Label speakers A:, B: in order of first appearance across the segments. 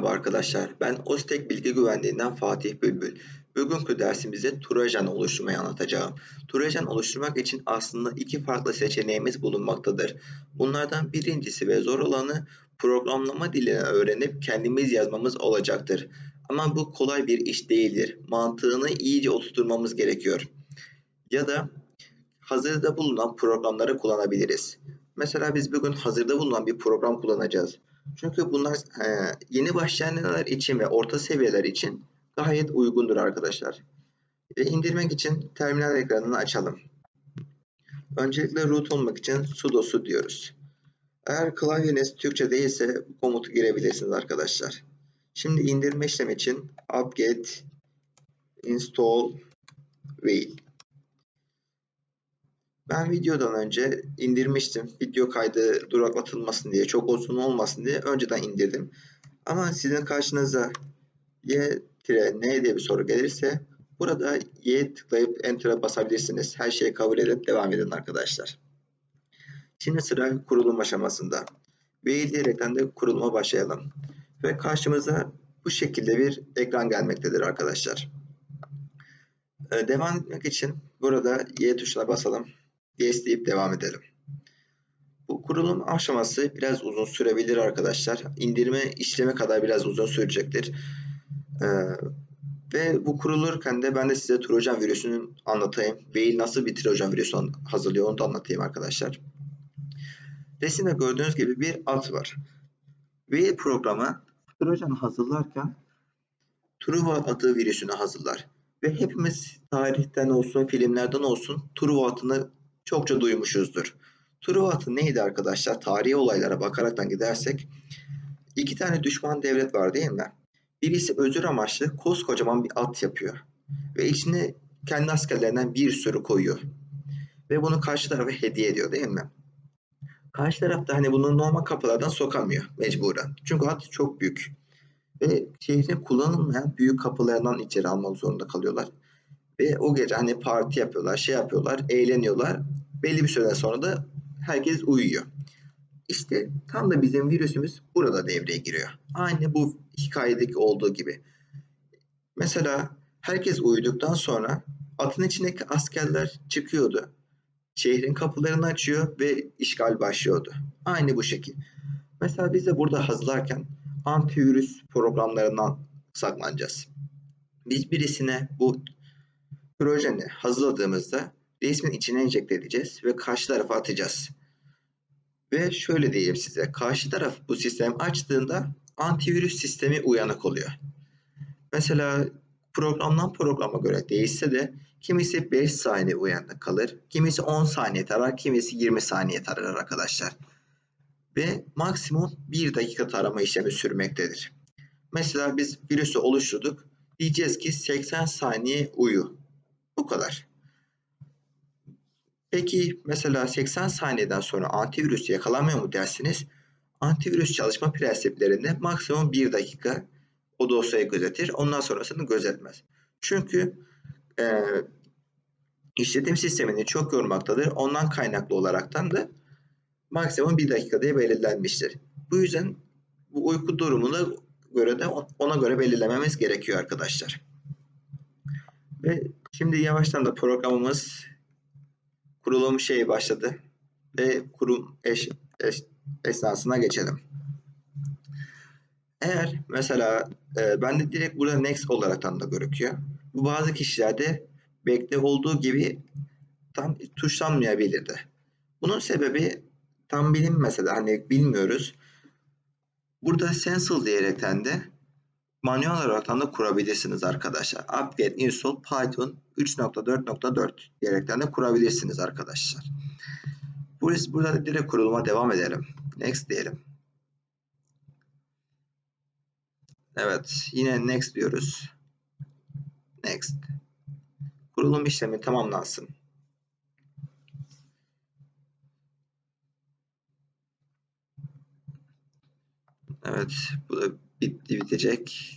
A: Merhaba arkadaşlar, ben Ostek Bilgi Güvenliğinden Fatih Bülbül. Bugünkü dersimizde Trojan oluşturmayı anlatacağım. Trojan oluşturmak için aslında iki farklı seçeneğimiz bulunmaktadır. Bunlardan birincisi ve zor olanı programlama dilini öğrenip kendimiz yazmamız olacaktır. Ama bu kolay bir iş değildir. Mantığını iyice oturtmamız gerekiyor. Ya da hazırda bulunan programları kullanabiliriz. Mesela biz bugün hazırda bulunan bir program kullanacağız. Çünkü bunlar e, yeni başlayanlar için ve orta seviyeler için gayet uygundur arkadaşlar. Ve indirmek için terminal ekranını açalım. Öncelikle root olmak için sudo su diyoruz. Eğer klavyeniz Türkçe değilse bu komutu girebilirsiniz arkadaşlar. Şimdi indirme işlemi için apt-get install wheel ben videodan önce indirmiştim. Video kaydı duraklatılmasın diye, çok uzun olmasın diye önceden indirdim. Ama sizin karşınıza Y-N diye bir soru gelirse burada Y tıklayıp Enter'a basabilirsiniz. Her şeyi kabul edip devam edin arkadaşlar. Şimdi sıra kurulum aşamasında. V diyerekten de kuruluma başlayalım. Ve karşımıza bu şekilde bir ekran gelmektedir arkadaşlar. Ee, devam etmek için burada Y tuşuna basalım yes deyip devam edelim. Bu kurulum aşaması biraz uzun sürebilir arkadaşlar. İndirme işlemi kadar biraz uzun sürecektir. Ee, ve bu kurulurken de ben de size Trojan virüsünü anlatayım. Ve nasıl bir Trojan virüsü hazırlıyor onu da anlatayım arkadaşlar. Resimde gördüğünüz gibi bir at var. Ve programı Trojan hazırlarken Truva adı virüsünü hazırlar. Ve hepimiz tarihten olsun, filmlerden olsun Truva adını çokça duymuşuzdur. Truvat'ın neydi arkadaşlar? Tarihi olaylara bakaraktan gidersek iki tane düşman devlet var değil mi? Birisi özür amaçlı koskocaman bir at yapıyor. Ve içine kendi askerlerinden bir sürü koyuyor. Ve bunu karşı tarafa hediye ediyor değil mi? Karşı taraf da hani bunu normal kapılardan sokamıyor mecburen. Çünkü at çok büyük. Ve şehrin kullanılmayan büyük kapılarından içeri almak zorunda kalıyorlar. Ve o gece hani parti yapıyorlar, şey yapıyorlar, eğleniyorlar. Belli bir süre sonra da herkes uyuyor. İşte tam da bizim virüsümüz burada devreye giriyor. Aynı bu hikayedeki olduğu gibi. Mesela herkes uyuduktan sonra atın içindeki askerler çıkıyordu. Şehrin kapılarını açıyor ve işgal başlıyordu. Aynı bu şekil. Mesela biz de burada hazırlarken antivirüs programlarından saklanacağız. Biz birisine bu projeni hazırladığımızda resmin içine enjekte edeceğiz ve karşı tarafa atacağız. Ve şöyle diyeyim size. Karşı taraf bu sistemi açtığında antivirüs sistemi uyanık oluyor. Mesela programdan programa göre değişse de kimisi 5 saniye uyanık kalır, kimisi 10 saniye tarar, kimisi 20 saniye tarar arkadaşlar. Ve maksimum 1 dakika tarama işlemi sürmektedir. Mesela biz virüsü oluşturduk. Diyeceğiz ki 80 saniye uyu. Bu kadar. Peki mesela 80 saniyeden sonra antivirüs yakalanmıyor mu dersiniz? Antivirüs çalışma prensiplerinde maksimum 1 dakika o dosyayı gözetir. Ondan sonrasını gözetmez. Çünkü e, işletim sistemini çok yormaktadır. Ondan kaynaklı olaraktan da maksimum 1 dakika diye belirlenmiştir. Bu yüzden bu uyku durumuna göre de ona göre belirlememiz gerekiyor arkadaşlar. Ve şimdi yavaştan da programımız kurulum şeyi başladı. Ve kurum eş, eş, esnasına geçelim. Eğer mesela e, ben de direkt burada next olaraktan da gözüküyor. Bu bazı kişilerde bekle olduğu gibi tam tuşlanmayabilirdi. Bunun sebebi tam bilinmese de hani bilmiyoruz. Burada Sensal diyerekten de manuel olarak da kurabilirsiniz arkadaşlar. Upgrade install python 3.4.4 diyerekten de kurabilirsiniz arkadaşlar. Burası burada direkt kuruluma devam edelim. Next diyelim. Evet, yine next diyoruz. Next. Kurulum işlemi tamamlansın. Evet, bu da bitti bitecek.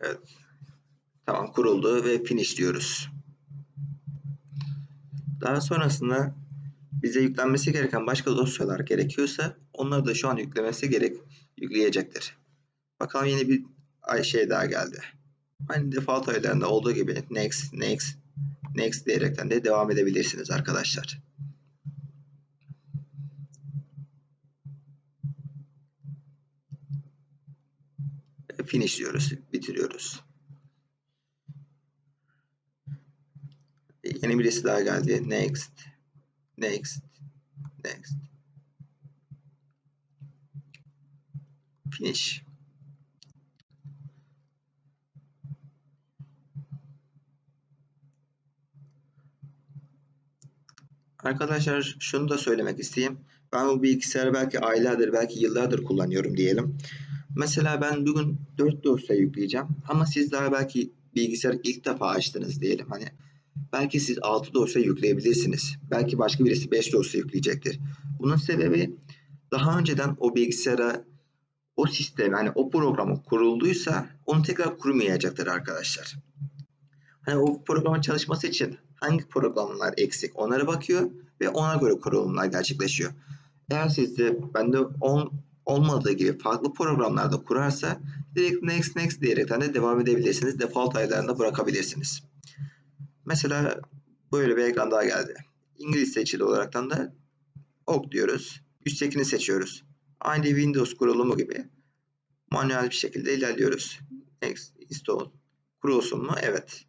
A: Evet. Tamam kuruldu ve finish diyoruz. Daha sonrasında bize yüklenmesi gereken başka dosyalar gerekiyorsa onları da şu an yüklemesi gerek yükleyecektir. Bakalım yeni bir şey daha geldi. Aynı default aylarında olduğu gibi next, next, next diyerekten de devam edebilirsiniz arkadaşlar. Finish diyoruz, bitiriyoruz. Yeni birisi daha geldi. Next, next, next. Finish. Arkadaşlar şunu da söylemek isteyeyim. Ben bu bilgisayarı belki aylardır, belki yıllardır kullanıyorum diyelim. Mesela ben bugün 4 dosya yükleyeceğim ama siz daha belki bilgisayarı ilk defa açtınız diyelim. Hani belki siz 6 dosya yükleyebilirsiniz. Belki başka birisi 5 dosya yükleyecektir. Bunun sebebi daha önceden o bilgisayara o sistem yani o programı kurulduysa onu tekrar kurmayacaktır arkadaşlar. Hani o programın çalışması için hangi programlar eksik onlara bakıyor ve ona göre kurulumlar gerçekleşiyor. Eğer sizde bende on, olmadığı gibi farklı programlarda kurarsa direkt next next diyerekten de devam edebilirsiniz. Default ayarlarında bırakabilirsiniz. Mesela böyle bir ekran daha geldi. İngiliz seçili olaraktan da ok diyoruz. Üsttekini seçiyoruz. Aynı Windows kurulumu gibi manuel bir şekilde ilerliyoruz. Next, install. Kurulsun mu? Evet.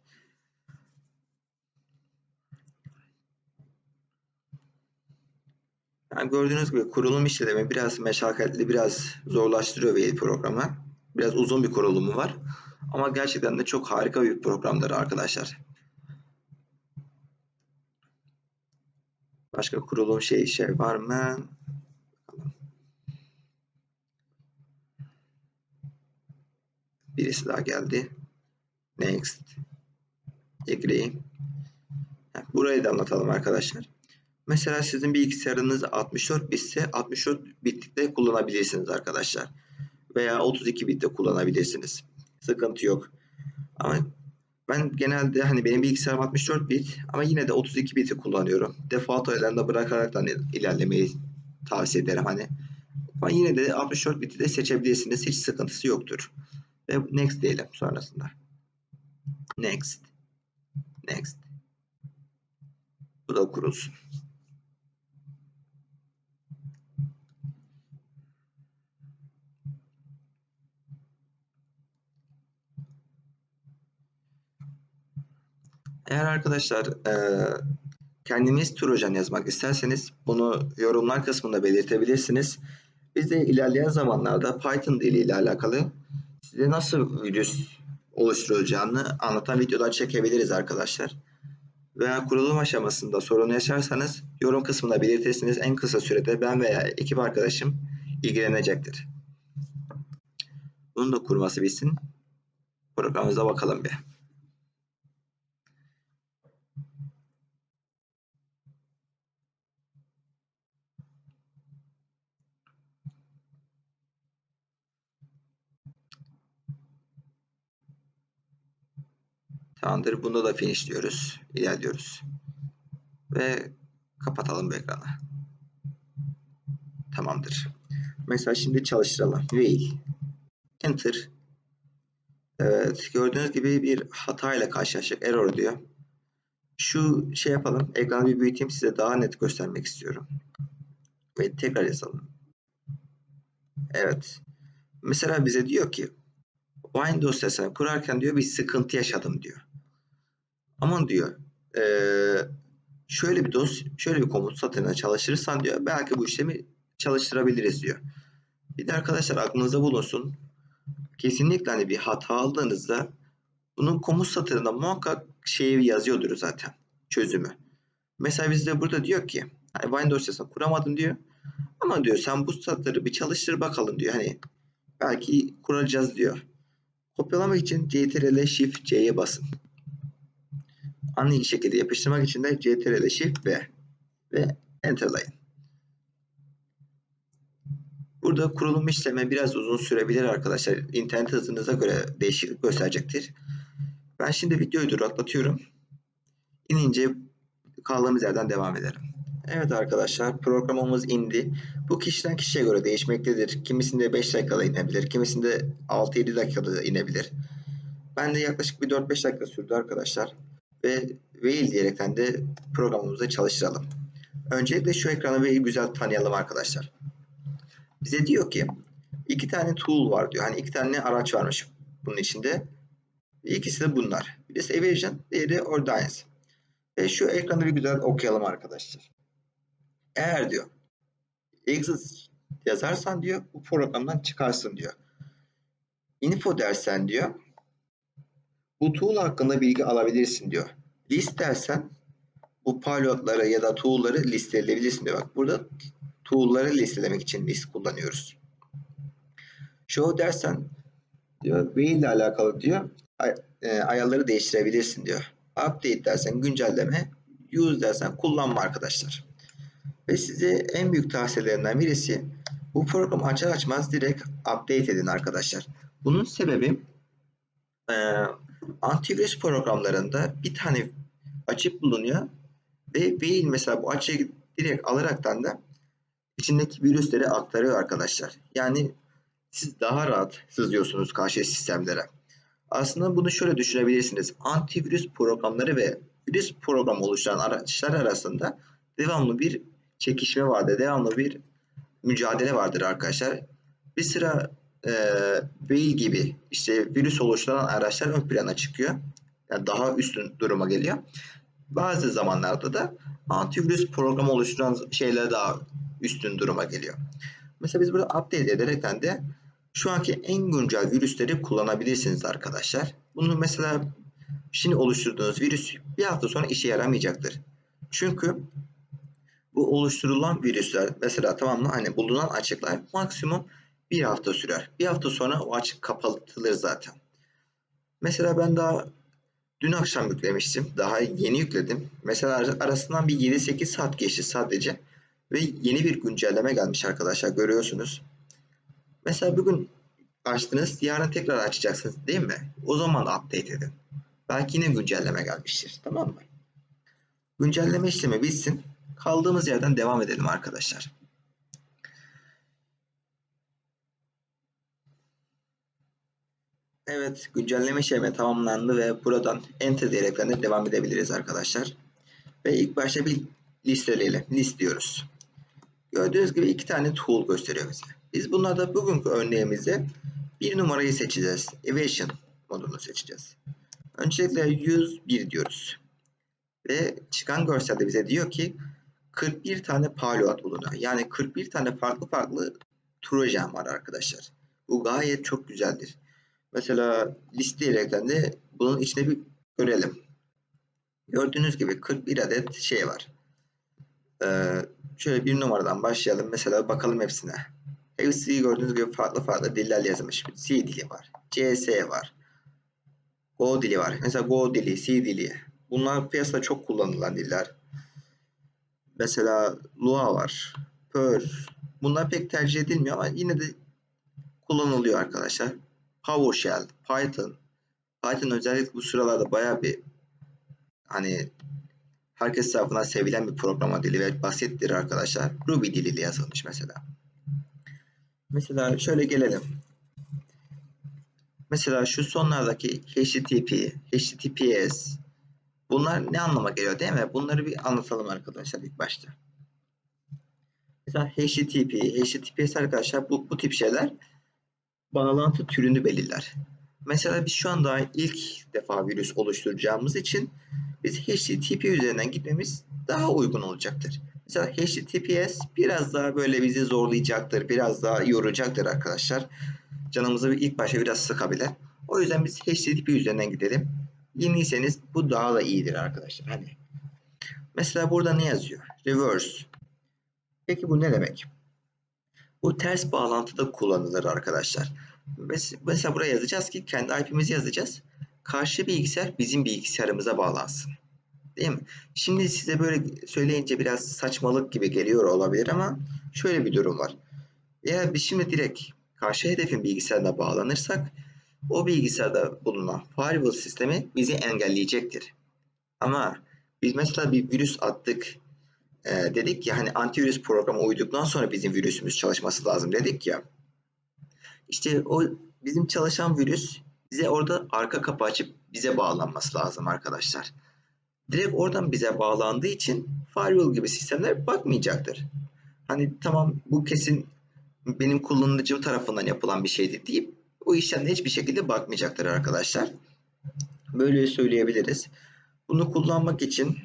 A: Yani gördüğünüz gibi kurulum işlemi biraz meşakkatli, biraz zorlaştırıyor Wave programı. Biraz uzun bir kurulumu var. Ama gerçekten de çok harika bir programdır arkadaşlar. Başka kurulum şey şey var mı? Birisi daha geldi. Next. Agree. Burayı da anlatalım arkadaşlar. Mesela sizin bilgisayarınız 64 bitse 64 bitlikte kullanabilirsiniz arkadaşlar. Veya 32 bitte kullanabilirsiniz. Sıkıntı yok. Ama ben genelde hani benim bilgisayarım 64 bit ama yine de 32 biti kullanıyorum. Default ayarlarında bırakaraktan ilerlemeyi tavsiye ederim hani. Ama yine de 64 biti de seçebilirsiniz. Hiç sıkıntısı yoktur. Ve next diyelim sonrasında. Next. Next. Bu da kurulsun. Eğer arkadaşlar e, kendiniz Trojan yazmak isterseniz bunu yorumlar kısmında belirtebilirsiniz. Biz de ilerleyen zamanlarda Python dili ile alakalı size nasıl virüs oluşturulacağını anlatan videolar çekebiliriz arkadaşlar. Veya kurulum aşamasında sorun yaşarsanız yorum kısmında belirtirsiniz. En kısa sürede ben veya ekip arkadaşım ilgilenecektir. Bunu da kurması bitsin. Programımıza bakalım bir. Tamamdır. Bunda da finish diyoruz. İlerliyoruz. Ve kapatalım ekranı. Tamamdır. Mesela şimdi çalıştıralım. While. Enter. Evet. Gördüğünüz gibi bir hata ile karşılaştık. Error diyor. Şu şey yapalım. Ekranı bir büyüteyim. Size daha net göstermek istiyorum. Ve tekrar yazalım. Evet. Mesela bize diyor ki Wine dosyasını kurarken diyor bir sıkıntı yaşadım diyor. Aman diyor e, şöyle bir dos şöyle bir komut satırına çalıştırırsan diyor belki bu işlemi çalıştırabiliriz diyor. Bir de arkadaşlar aklınızda bulunsun. Kesinlikle hani bir hata aldığınızda bunun komut satırında muhakkak şeyi yazıyordur zaten çözümü. Mesela bizde burada diyor ki hani Wine dosyasını kuramadın diyor. Ama diyor sen bu satırı bir çalıştır bakalım diyor. Hani belki kuracağız diyor. Kopyalamak için CTRL Shift C'ye basın. Aynı şekilde yapıştırmak için de CTRL Shift V ve Enter'layın. Burada kurulum işlemi biraz uzun sürebilir arkadaşlar. İnternet hızınıza göre değişiklik gösterecektir. Ben şimdi videoyu duraklatıyorum. İnince kaldığımız yerden devam edelim. Evet arkadaşlar programımız indi. Bu kişiden kişiye göre değişmektedir. Kimisinde 5 dakikada inebilir. Kimisinde 6-7 dakikada da inebilir. Ben de yaklaşık bir 4-5 dakika sürdü arkadaşlar. Ve Veil diyerekten de programımızı çalıştıralım. Öncelikle şu ekranı bir güzel tanıyalım arkadaşlar. Bize diyor ki iki tane tool var diyor. Hani iki tane araç varmış bunun içinde. İkisi de bunlar. Birisi Evasion, diğeri Ordinance. Ve şu ekranı bir güzel okuyalım arkadaşlar. Eğer diyor exit yazarsan diyor bu programdan çıkarsın diyor. Info dersen diyor bu tool hakkında bilgi alabilirsin diyor. List dersen bu pilotları ya da tool'ları listeleyebilirsin diyor. Bak burada tool'ları listelemek için list kullanıyoruz. Show dersen diyor Whale ile alakalı diyor ay, e, ayarları değiştirebilirsin diyor. Update dersen güncelleme, use dersen kullanma arkadaşlar. Ve size en büyük tavsiyelerinden birisi bu programı açar açmaz direkt update edin arkadaşlar. Bunun sebebi e, antivirüs programlarında bir tane açık bulunuyor ve Veil mesela bu açığı direkt alaraktan da içindeki virüsleri aktarıyor arkadaşlar. Yani siz daha rahat sızıyorsunuz karşı sistemlere. Aslında bunu şöyle düşünebilirsiniz. Antivirüs programları ve virüs programı oluşturan araçlar arasında devamlı bir çekişme vardır. Devamlı bir mücadele vardır arkadaşlar. Bir sıra e, Veil gibi işte virüs oluşturan araçlar ön plana çıkıyor. Yani daha üstün duruma geliyor. Bazı zamanlarda da antivirüs programı oluşturan şeyler daha üstün duruma geliyor. Mesela biz burada update ederekten de şu anki en güncel virüsleri kullanabilirsiniz arkadaşlar. Bunu mesela şimdi oluşturduğunuz virüs bir hafta sonra işe yaramayacaktır. Çünkü bu oluşturulan virüsler mesela tamam mı hani bulunan açıklar maksimum bir hafta sürer. Bir hafta sonra o açık kapatılır zaten. Mesela ben daha dün akşam yüklemiştim. Daha yeni yükledim. Mesela arasından bir 7-8 saat geçti sadece. Ve yeni bir güncelleme gelmiş arkadaşlar görüyorsunuz. Mesela bugün açtınız, yarın tekrar açacaksınız değil mi? O zaman update edin. Belki yine güncelleme gelmiştir. Tamam mı? Güncelleme işlemi bitsin. Kaldığımız yerden devam edelim arkadaşlar. Evet, güncelleme işlemi tamamlandı ve buradan enter diyerekten de devam edebiliriz arkadaşlar. Ve ilk başta bir listeleyelim. List diyoruz. Gördüğünüz gibi iki tane tool gösteriyor bize. Biz bunlarda bugünkü örneğimizde bir numarayı seçeceğiz. Evasion modunu seçeceğiz. Öncelikle 101 diyoruz. Ve çıkan görselde bize diyor ki 41 tane payload bulunuyor. Yani 41 tane farklı farklı trojan var arkadaşlar. Bu gayet çok güzeldir. Mesela listeyerekten de bunun içine bir görelim. Gördüğünüz gibi 41 adet şey var. Ee, şöyle bir numaradan başlayalım. Mesela bakalım hepsine. Hepsi gördüğünüz gibi farklı farklı diller yazılmış. C dili var. CS var. Go dili var. Mesela Go dili, C dili. Bunlar piyasada çok kullanılan diller. Mesela Lua var. Perl. Bunlar pek tercih edilmiyor ama yine de kullanılıyor arkadaşlar. PowerShell, Python. Python özellikle bu sıralarda baya bir hani herkes tarafından sevilen bir programa dili ve basittir arkadaşlar. Ruby diliyle yazılmış mesela. Mesela şöyle gelelim. Mesela şu sonlardaki HTTP, HTTPS bunlar ne anlama geliyor değil mi? Bunları bir anlatalım arkadaşlar ilk başta. Mesela HTTP, HTTPS arkadaşlar bu, bu tip şeyler bağlantı türünü belirler. Mesela biz şu anda ilk defa virüs oluşturacağımız için biz HTTP üzerinden gitmemiz daha uygun olacaktır. Mesela HTTPS biraz daha böyle bizi zorlayacaktır, biraz daha yoracaktır arkadaşlar. Canımızı ilk başta biraz sıkabilir. O yüzden biz HTTP üzerinden gidelim. Yeniyseniz bu daha da iyidir arkadaşlar. Hani mesela burada ne yazıyor? Reverse. Peki bu ne demek? Bu ters bağlantıda kullanılır arkadaşlar. Mesela buraya yazacağız ki kendi IP'mizi yazacağız. Karşı bilgisayar bizim bilgisayarımıza bağlansın. Değil mi? Şimdi size böyle söyleyince biraz saçmalık gibi geliyor olabilir ama şöyle bir durum var. Eğer biz şimdi direkt karşı hedefin bilgisayarına bağlanırsak o bilgisayarda bulunan firewall sistemi bizi engelleyecektir. Ama biz mesela bir virüs attık. Ee, dedik ya hani antivirüs programı uyduktan sonra bizim virüsümüz çalışması lazım dedik ya. İşte o bizim çalışan virüs bize orada arka kapı açıp bize bağlanması lazım arkadaşlar. Direkt oradan bize bağlandığı için firewall gibi sistemler bakmayacaktır. Hani tamam bu kesin benim kullanıcım tarafından yapılan bir şeydi deyip o işlemde hiçbir şekilde bakmayacaktır arkadaşlar. Böyle söyleyebiliriz. Bunu kullanmak için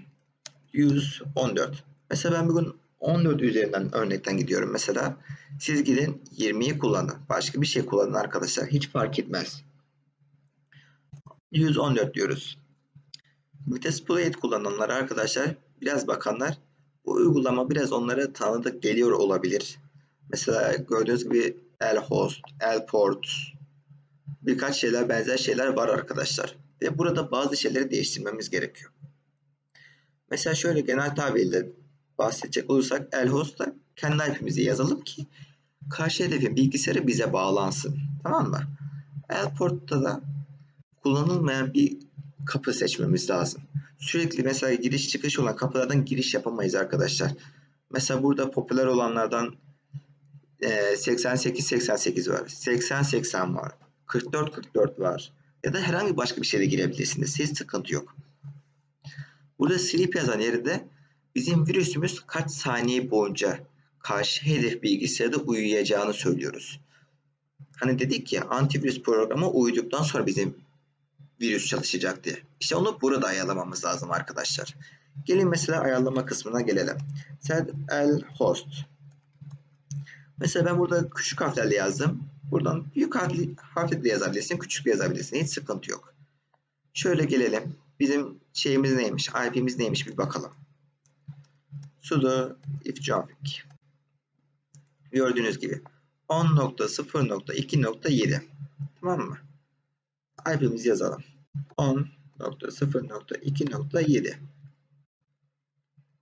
A: 114. Mesela ben bugün 14 üzerinden örnekten gidiyorum mesela. Siz gidin 20'yi kullanın. Başka bir şey kullanın arkadaşlar. Hiç fark etmez. 114 diyoruz. Metasploit kullananlar arkadaşlar biraz bakanlar bu uygulama biraz onlara tanıdık geliyor olabilir. Mesela gördüğünüz gibi Lhost, Lport birkaç şeyler benzer şeyler var arkadaşlar. Ve burada bazı şeyleri değiştirmemiz gerekiyor. Mesela şöyle genel tabirle bahsedecek olursak Lhost'ta kendi IP'mizi yazalım ki karşı hedefin bilgisayarı bize bağlansın. Tamam mı? Lport'ta da kullanılmayan bir kapı seçmemiz lazım. Sürekli mesela giriş çıkış olan kapılardan giriş yapamayız arkadaşlar. Mesela burada popüler olanlardan 88-88 var. 80-80 var. 44-44 var. Ya da herhangi başka bir şeyle girebilirsiniz. Hiç sıkıntı yok. Burada sleep yazan yerde bizim virüsümüz kaç saniye boyunca karşı hedef bilgisayarda uyuyacağını söylüyoruz. Hani dedik ya antivirüs programı uyuduktan sonra bizim virüs çalışacak diye. İşte onu burada ayarlamamız lazım arkadaşlar. Gelin mesela ayarlama kısmına gelelim. Set el host. Mesela ben burada küçük harflerle yazdım. Buradan büyük harfli, harfle de yazabilirsin, küçük de yazabilirsin. Hiç sıkıntı yok. Şöyle gelelim. Bizim şeyimiz neymiş, IP'miz neymiş bir bakalım. Sudo if traffic. Gördüğünüz gibi 10.0.2.7 Tamam mı? IP'mizi yazalım. 10.0.2.7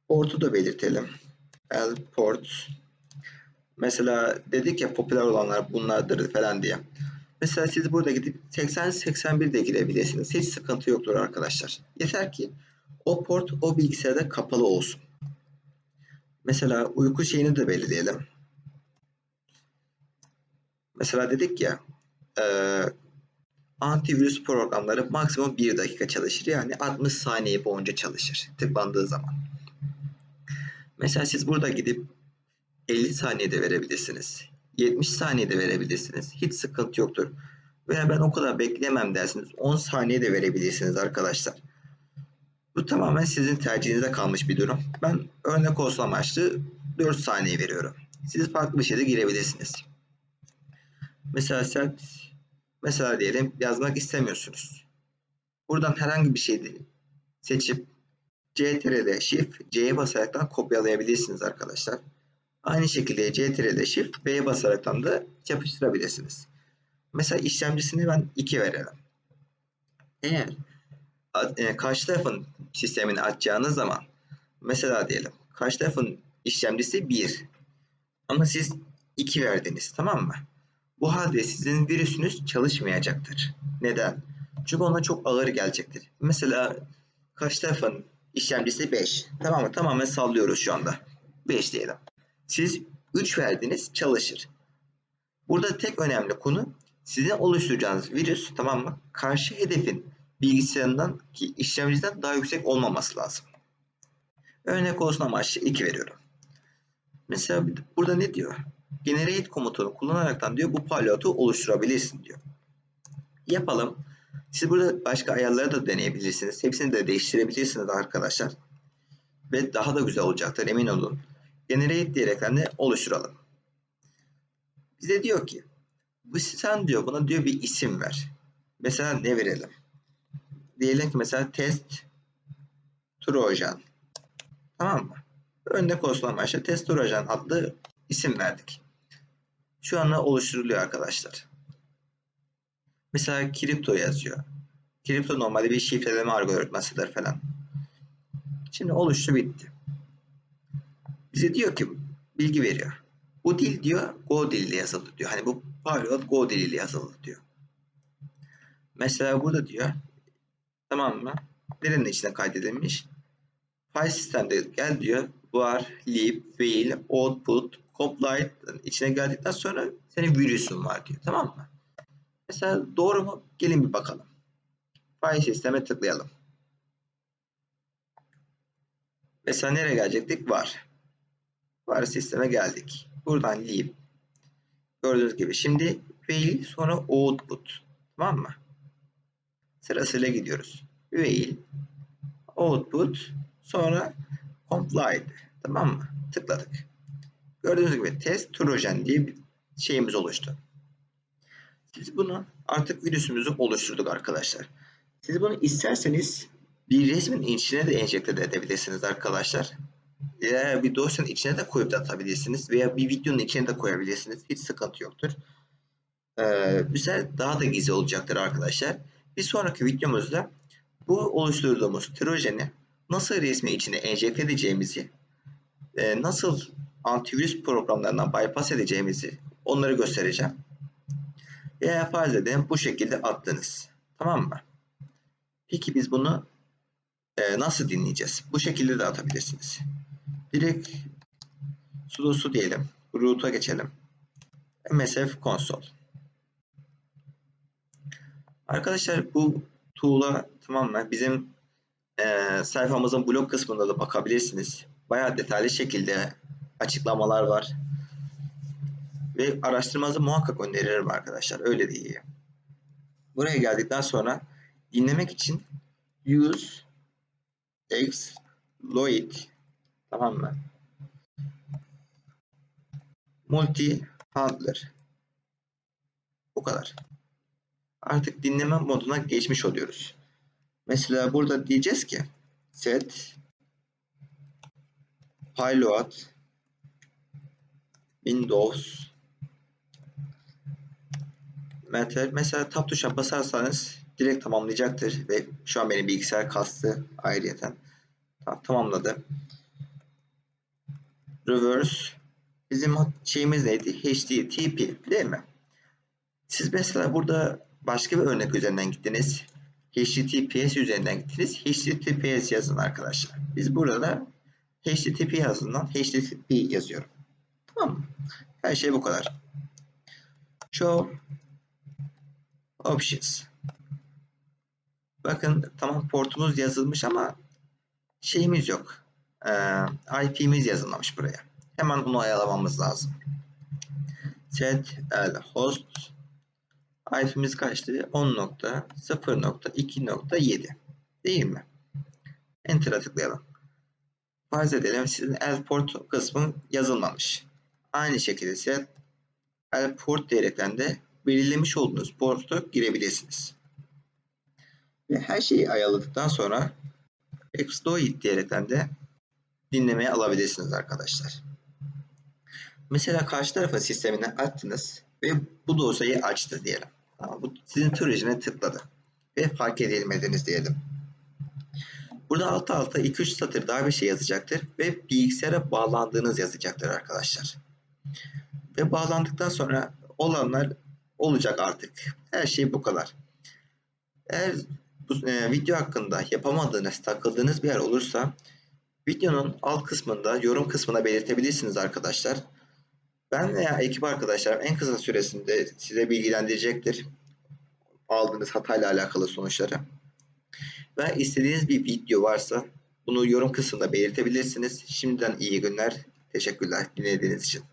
A: Portu da belirtelim. L port Mesela dedik ya popüler olanlar bunlardır falan diye. Mesela siz burada gidip 80-81 de girebilirsiniz. Hiç sıkıntı yoktur arkadaşlar. Yeter ki o port o bilgisayarda kapalı olsun. Mesela uyku şeyini de belirleyelim. Mesela dedik ya e, antivirüs programları maksimum 1 dakika çalışır. Yani 60 saniye boyunca çalışır tıklandığı zaman. Mesela siz burada gidip 50 saniyede verebilirsiniz. 70 saniyede verebilirsiniz. Hiç sıkıntı yoktur. Veya ben o kadar bekleyemem dersiniz. 10 saniyede verebilirsiniz arkadaşlar. Bu tamamen sizin tercihinize kalmış bir durum. Ben örnek olsun amaçlı 4 saniye veriyorum. Siz farklı bir şeyde girebilirsiniz. Mesela sen mesela diyelim yazmak istemiyorsunuz. Buradan herhangi bir şey seçip CTRL Shift C'ye basaraktan kopyalayabilirsiniz arkadaşlar. Aynı şekilde CTRL Shift B'ye basaraktan da yapıştırabilirsiniz. Mesela işlemcisini ben 2 verelim. Eğer karşı tarafın sistemini açacağınız zaman mesela diyelim karşı tarafın işlemcisi 1 ama siz 2 verdiniz tamam mı? Bu halde sizin virüsünüz çalışmayacaktır. Neden? Çünkü ona çok ağır gelecektir. Mesela karşı tarafın işlemcisi 5. Tamam mı? Tamamen sallıyoruz şu anda. 5 diyelim. Siz 3 verdiniz çalışır. Burada tek önemli konu sizin oluşturacağınız virüs tamam mı? Karşı hedefin bilgisayarından ki işlemciden daha yüksek olmaması lazım. Örnek olsun amaçlı 2 veriyorum. Mesela burada ne diyor? Generate komutunu kullanaraktan diyor bu paylotu oluşturabilirsin diyor. Yapalım. Siz burada başka ayarları da deneyebilirsiniz. Hepsini de değiştirebilirsiniz arkadaşlar. Ve daha da güzel olacaktır emin olun generate diyerekten de oluşturalım. Bize diyor ki bu sen diyor buna diyor bir isim ver. Mesela ne verelim? Diyelim ki mesela test trojan. Tamam mı? Örnek olsun amaçlı test trojan adlı isim verdik. Şu anda oluşturuluyor arkadaşlar. Mesela kripto yazıyor. Kripto normalde bir şifreleme algoritmasıdır falan. Şimdi oluştu bitti. Bize diyor ki bilgi veriyor. Bu dil diyor Go diliyle yazıldı diyor. Hani bu Pilot Go diliyle yazıldı diyor. Mesela burada diyor tamam mı? Nerenin içine kaydedilmiş? File sistemde gel diyor. Var, lib, fail, output, complete içine geldikten sonra senin virüsün var diyor. Tamam mı? Mesela doğru mu? Gelin bir bakalım. File sisteme tıklayalım. Mesela nereye gelecektik? Var. Var sisteme geldik. Buradan lib. Gördüğünüz gibi. Şimdi fail sonra output. Tamam mı? Sırasıyla gidiyoruz. Fail, output, sonra compiled. Tamam mı? Tıkladık. Gördüğünüz gibi test trojan diye bir şeyimiz oluştu. Siz bunu artık virüsümüzü oluşturduk arkadaşlar. Siz bunu isterseniz bir resmin içine de enjekte de edebilirsiniz arkadaşlar. Veya bir dosyanın içine de koyup da atabilirsiniz. Veya bir videonun içine de koyabilirsiniz. Hiç sıkıntı yoktur. Ee, bu daha da gizli olacaktır arkadaşlar. Bir sonraki videomuzda bu oluşturduğumuz trojeni nasıl resmi içine enjekte edeceğimizi, nasıl antivirüs programlarından bypass edeceğimizi onları göstereceğim. Veya farz edelim bu şekilde attınız. Tamam mı? Peki biz bunu e, nasıl dinleyeceğiz? Bu şekilde de atabilirsiniz. Direkt sudo diyelim. Root'a geçelim. MSF console. Arkadaşlar bu tool'a tamam mı? Bizim e, sayfamızın blog kısmında da bakabilirsiniz. Bayağı detaylı şekilde açıklamalar var. Ve araştırmanızı muhakkak öneririm arkadaşlar. Öyle diyeyim. Buraya geldikten sonra dinlemek için use exploit tamam mı? Multi handler. Bu kadar. Artık dinleme moduna geçmiş oluyoruz. Mesela burada diyeceğiz ki set pilot Windows Metal. Mesela tab tuşuna basarsanız direkt tamamlayacaktır ve şu an benim bilgisayar kastı ayrıyeten. Tamam, tamamladı. Reverse bizim şeyimiz neydi? HTTP değil mi? Siz mesela burada başka bir örnek üzerinden gittiniz. HTTPS üzerinden gittiniz. HTTPS yazın arkadaşlar. Biz burada HTTP yazından HTTP yazıyorum. Tamam mı? Her şey bu kadar. Show Options. Bakın tamam portumuz yazılmış ama şeyimiz yok. Ee, IP'miz yazılmamış buraya. Hemen bunu ayarlamamız lazım. Set host IP'miz kaçtı? 10.0.2.7 değil mi? Enter'a tıklayalım. Farz edelim sizin el port kısmı yazılmamış. Aynı şekilde set el port diyerekten de belirlemiş olduğunuz portu girebilirsiniz. Ve her şeyi ayarladıktan sonra exploit diyerekten de dinlemeye alabilirsiniz arkadaşlar. Mesela karşı tarafa sistemine attınız ve bu dosyayı açtı diyelim. Ama bu sizin projene tıkladı ve fark edilmediniz diyelim. Burada alta alta 2-3 satır daha bir şey yazacaktır ve bilgisayara bağlandığınız yazacaktır arkadaşlar. Ve bağlandıktan sonra olanlar olacak artık. Her şey bu kadar. Eğer bu e, video hakkında yapamadığınız, takıldığınız bir yer olursa videonun alt kısmında, yorum kısmına belirtebilirsiniz arkadaşlar. Ben veya ekip arkadaşlarım en kısa süresinde size bilgilendirecektir. Aldığınız hatayla alakalı sonuçları. Ve istediğiniz bir video varsa bunu yorum kısmında belirtebilirsiniz. Şimdiden iyi günler. Teşekkürler dinlediğiniz için.